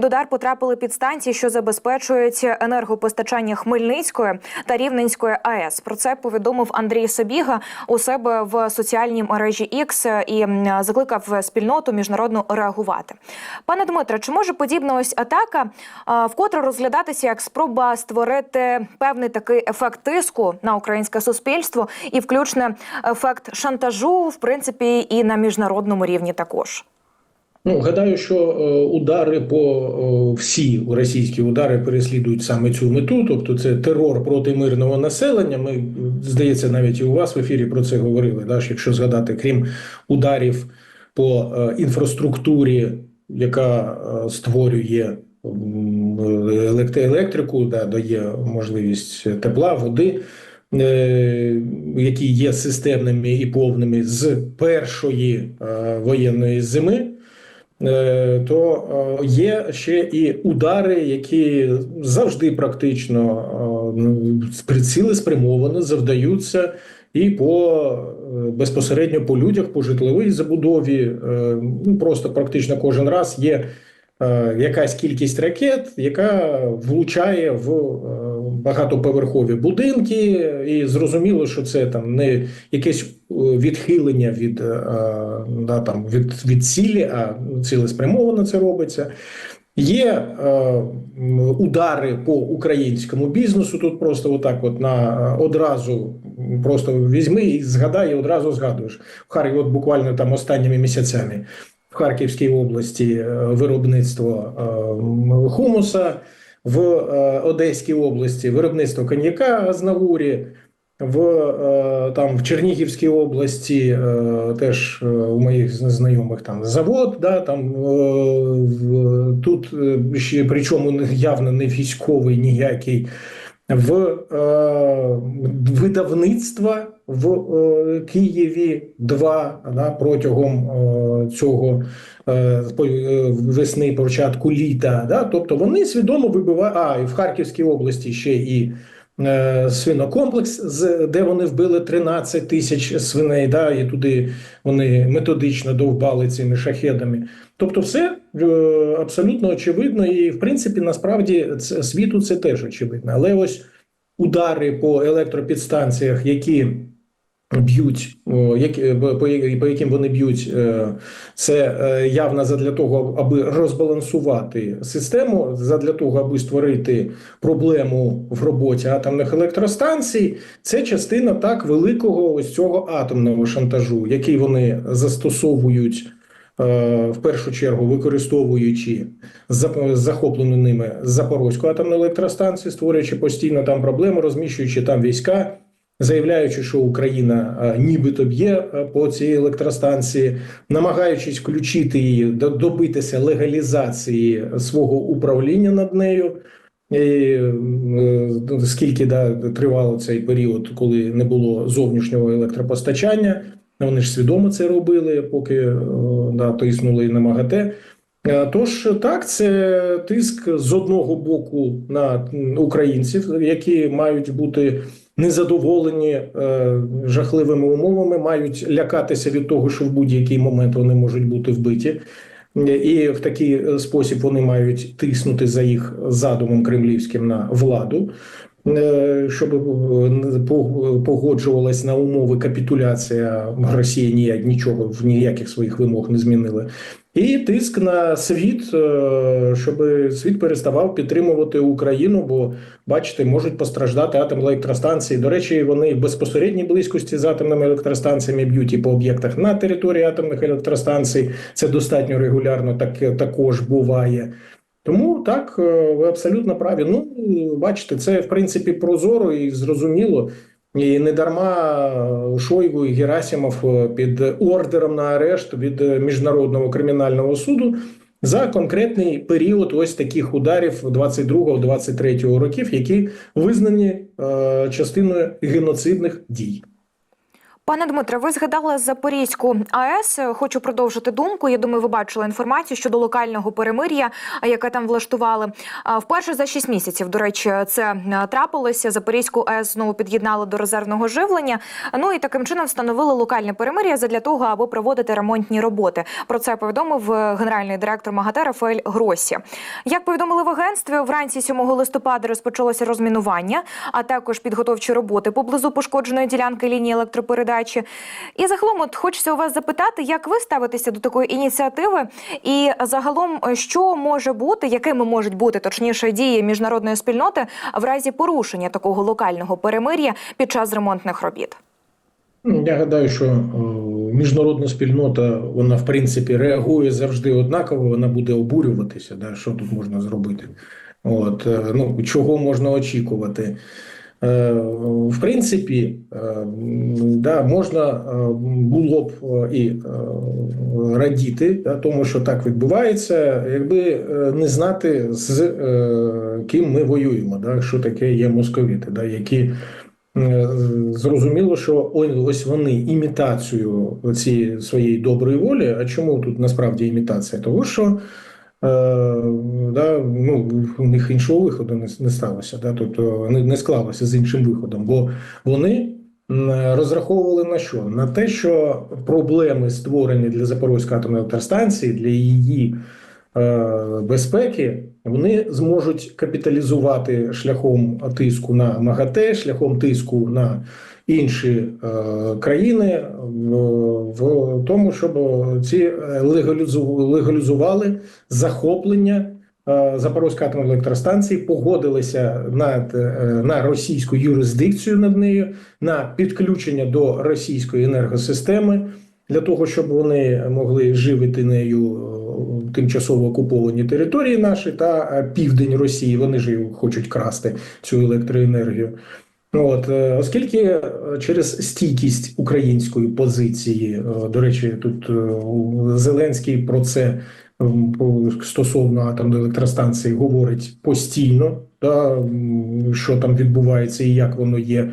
Під удар потрапили підстанції, що забезпечують енергопостачання Хмельницької та Рівненської АЕС. Про це повідомив Андрій Собіга у себе в соціальній мережі X і закликав спільноту міжнародно реагувати. Пане Дмитре, чи може подібна ось атака вкотре розглядатися як спроба створити певний такий ефект тиску на українське суспільство і включно ефект шантажу, в принципі, і на міжнародному рівні також? Ну, гадаю, що е, удари по е, всі російські удари переслідують саме цю мету, тобто це терор проти мирного населення. Ми здається, навіть і у вас в ефірі про це говорили. Да, якщо згадати, крім ударів по е, інфраструктурі, яка створює електрику, да, дає можливість тепла, води. Які є системними і повними з першої воєнної зими, то е, є ще і удари, які завжди практично е, ну, приціли спрямовано завдаються і по е, безпосередньо по людях, по житловій забудові. Е, Ну просто практично кожен раз є е, якась кількість ракет, яка влучає в е, багатоповерхові будинки, і зрозуміло, що це там не якесь е, відхилення від, е, да, там, від, від цілі, а цілеспрямовано це робиться. Є е, удари по українському бізнесу. Тут просто отак, от на одразу просто візьми і згадай, і одразу згадуєш. В Харкові, от буквально там останніми місяцями в Харківській області е, виробництво е, хумуса, в е, Одеській області виробництво коньяка Азнавурі, в е, там в Чернігівській області е, теж у моїх знайомих там завод, да там в- тут ще причому явно не військовий ніякий. В видавництва в е, Києві два да, протягом е, цього е, весни, початку літа. Да, тобто вони свідомо вибивають. А, і в Харківській області ще і свинокомплекс, де вони вбили 13 тисяч свиней, да, і туди вони методично довбали цими шахедами. Тобто, все абсолютно очевидно, і в принципі, насправді, світу це теж очевидно. Але ось удари по електропідстанціях, які б'ють, які, по, яким вони б'ють, е, це е, явно задля того, аби розбалансувати систему, задля того, аби створити проблему в роботі атомних електростанцій. Це частина так великого ось цього атомного шантажу, який вони застосовують. е, В першу чергу використовуючи захоплену ними Запорозьку атомну електростанцію, створюючи постійно там проблеми, розміщуючи там війська, заявляючи, що Україна е, нібито б'є е, по цій електростанції, намагаючись включити її, до- добитися легалізації свого управління над нею. І, е, скільки да, тривало цей період, коли не було зовнішнього електропостачання, вони ж свідомо це робили, поки да, тиснули на МАГАТЕ. Тож так, це тиск з одного боку на українців, які мають бути незадоволені е, жахливими умовами, мають лякатися від того, що в будь-який момент вони можуть бути вбиті. І в такий е, спосіб вони мають тиснути за їх задумом кремлівським на владу, щоб е, погоджувалась на умови капітуляція. Росія ніяк нічого в ніяких своїх вимог не змінили. І тиск на світ, е, щоб світ переставав підтримувати Україну, бо бачите, можуть постраждати атомні електростанції. До речі, вони в безпосередній близькості з атомними електростанціями б'ють і по об'єктах на території атомних електростанцій. Це достатньо регулярно так також буває. Тому так, е, ви абсолютно праві. Ну, бачите, це в принципі прозоро і зрозуміло. І не дарма Шойгу і Герасимов е, під ордером на арешт від е, міжнародного кримінального суду за конкретний період ось таких ударів 22-23 років, які визнані е, частиною геноцидних дій. Пане Дмитре, ви згадали Запорізьку АЕС. Хочу продовжити думку. Я думаю, ви бачили інформацію щодо локального перемир'я, яке там влаштували. Вперше за 6 місяців, до речі, це трапилося. Запорізьку АЕС знову під'єднали до резервного живлення. Ну і таким чином встановили локальне перемир'я задля того, аби проводити ремонтні роботи. Про це повідомив е, генеральний директор МАГАТЕ Рафаель Гросі. Як повідомили в агентстві, вранці 7 листопада розпочалося розмінування, а також підготовчі роботи поблизу пошкодженої ділянки лінії електропередачі. І загалом, от хочеться у вас запитати, як ви ставитеся до такої ініціативи, і загалом, що може бути, якими можуть бути точніше дії міжнародної спільноти в разі порушення такого локального перемир'я під час ремонтних робіт? Ну, Я гадаю, що е, міжнародна спільнота, вона в принципі реагує завжди однаково, вона буде обурюватися. Да, що тут можна зробити? От, е, ну, чого можна очікувати? Е, В принципі, е, да, можна е, було б і радіти да, тому, що так відбувається, якби не знати, з ким ми воюємо, да, що таке є московіти, да, які Зрозуміло, що ось вони імітацію цієї своєї доброї волі. А чому тут насправді імітація? Тому що да, ну, у них іншого виходу не, не сталося, да, тобто не, не склалося з іншим виходом, бо вони розраховували на що? На те, що проблеми створені для Запорозької атомної електростанції, для її е, безпеки, вони зможуть капіталізувати шляхом тиску на МАГАТЕ, шляхом тиску на інші е, країни в, в тому, щоб ці легалізу- легалізували захоплення е, Запорізької атомної електростанції, погодилися над, е, на російську юрисдикцію над нею, на підключення до російської енергосистеми для того, щоб вони могли живити нею е, тимчасово окуповані території наші та е, південь Росії. Вони ж хочуть красти цю електроенергію. От, е, оскільки е, через стійкість української позиції, до речі, тут Зеленський про це стосовно атомної електростанції говорить постійно, м, що там відбувається і як воно є,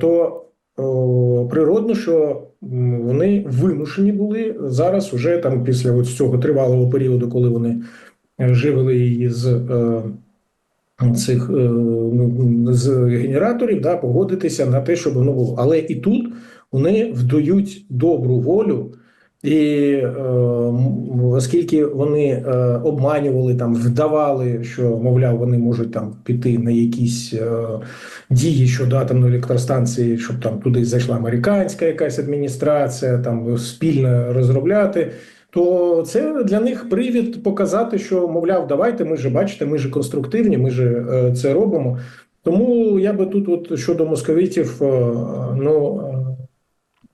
то природно, що вони вимушені були зараз, уже там після ось цього тривалого періоду, коли вони е, живили її з е, цих е, ну, з генераторів, да, погодитися на те, щоб воно було. Але і тут вони вдають добру волю. І е, оскільки вони е, обманювали там, вдавали, що мовляв, вони можуть там піти на якісь е, дії щодо атомної електростанції, щоб там туди зайшла американська якась адміністрація, там спільно розробляти. То це для них привід показати, що мовляв, давайте ми ж бачите, ми ж конструктивні, ми ж е, це робимо. Тому я би тут, от щодо московитів, е, ну е,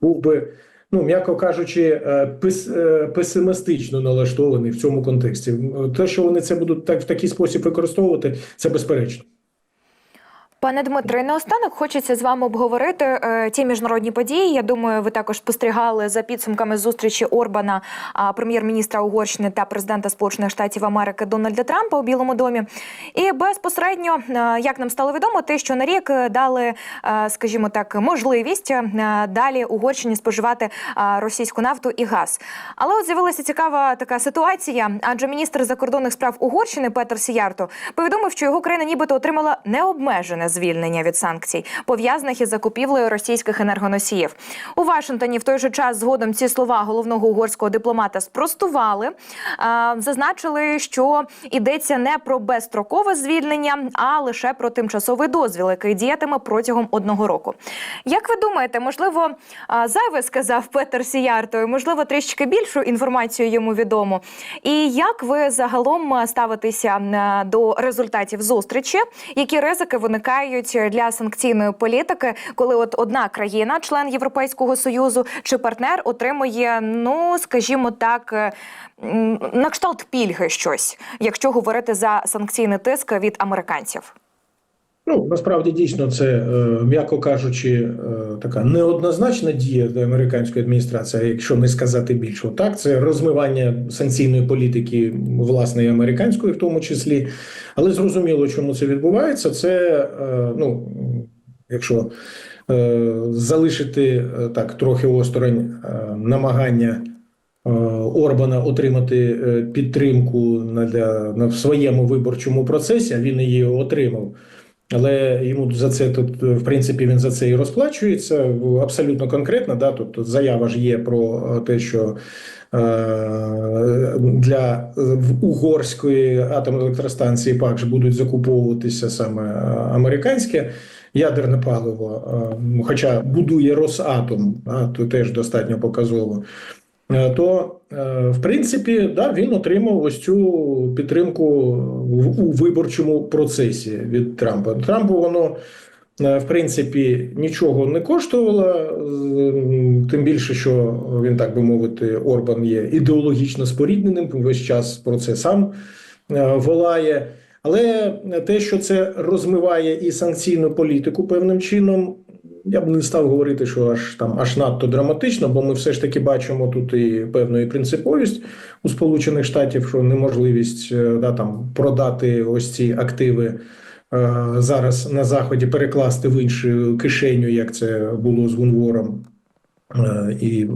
був би, ну м'яко кажучи, е, пес, е, песимістично налаштований в цьому контексті. Те, що вони це будуть так в такий спосіб використовувати, це безперечно. Пане Дмитре, наостанок хочеться з вами обговорити е, ті міжнародні події. Я думаю, ви також спостерігали за підсумками зустрічі Орбана, а, прем'єр-міністра Угорщини та президента Сполучених Штатів Америки Дональда Трампа у Білому домі. І безпосередньо, е, як нам стало відомо, те, що на рік е, дали, е, скажімо так, можливість е, далі Угорщині споживати е, російську нафту і газ. Але от з'явилася цікава така ситуація, адже міністр закордонних справ Угорщини Петер Сіярто повідомив, що його країна нібито отримала необмежене звільнення від санкцій, пов'язаних із закупівлею російських енергоносіїв. У Вашингтоні в той же час згодом ці слова головного угорського дипломата спростували, зазначили, що йдеться не про безстрокове звільнення, а лише про тимчасовий дозвіл, який діятиме протягом одного року. Як ви думаєте, можливо, зайве сказав Петер Сіярто, і, можливо, трішки більшу інформацію йому відомо. І як ви загалом ставитеся до результатів зустрічі? Які ризики виникають для санкційної політики, коли от одна країна, член Європейського союзу чи партнер, отримує, ну скажімо так, е, на кшталт пільги щось, якщо говорити за санкційний тиск від американців? Ну насправді дійсно це, е, м'яко кажучи, е, така неоднозначна дія до американської адміністрації, якщо не сказати більше. Так, це розмивання санкційної політики власної американської, в тому числі. Але зрозуміло, чому це відбувається. Це е, ну, якщо залишити так трохи осторонь намагання Орбана отримати підтримку на, для, на в своєму виборчому процесі, він її отримав. Але йому за це тут, в принципі, він за це і розплачується абсолютно конкретно. Да, тобто заява ж є про е, те, що е, для е, угорської атомної електростанції ПАК ж будуть закуповуватися саме е, американське ядерне паливо, е, хоча будує Росатом, а, то теж достатньо показово. Е, То, е, в принципі, да, він отримав ось цю підтримку у виборчому процесі від Трампа. Трампу воно, е, в принципі, нічого не коштувало, тим більше, що він, так би мовити, Орбан є ідеологічно спорідненим, весь час про це сам волає. Але те, що це розмиває і санкційну політику певним чином, я б не став говорити, що аж там аж надто драматично, бо ми все ж таки бачимо тут і певну і принциповість у Сполучених Штатів, що неможливість е, да, там, продати ось ці активи е, зараз на заході, перекласти в іншу кишеню, як це було з Гунвором. Е, І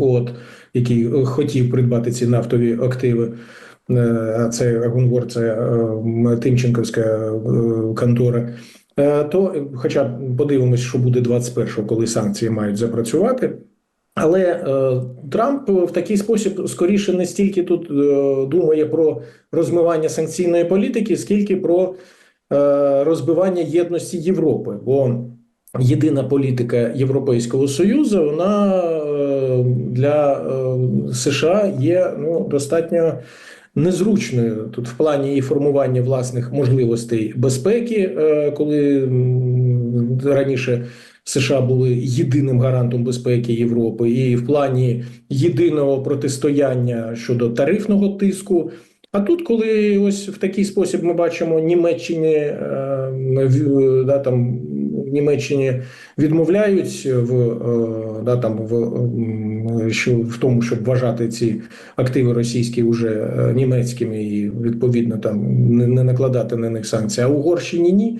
от який хотів придбати ці нафтові активи. А це Гунвор, це Тимченковська контора. Е, То, е, хоча подивимось, що буде 21-го, коли санкції мають запрацювати. Але е, Трамп в такий спосіб скоріше не стільки тут е, думає про розмивання санкційної політики, скільки про е, розбивання єдності Європи. Бо єдина політика Європейського Союзу вона е, для е, США є ну, достатньо незручною тут в плані її формування власних можливостей безпеки, е, коли раніше США були єдиним гарантом безпеки Європи, і в плані єдиного протистояння щодо тарифного тиску. А тут, коли ось в такий спосіб ми бачимо Німеччині, е, в- да, там, в Німеччині відмовляють в, е, да, там, в, що, в тому, щоб вважати ці активи російські вже е, німецькими і відповідно там не, не накладати на них санкції. А Угорщині ні.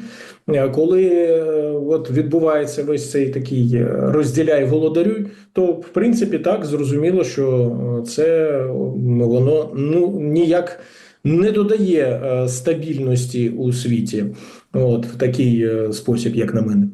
Е, Коли е, от відбувається весь цей такий е, розділяй володарюй, то в принципі так зрозуміло, що е, це воно ну ніяк не додає е, стабільності у світі, от в такий е, спосіб, як на мене.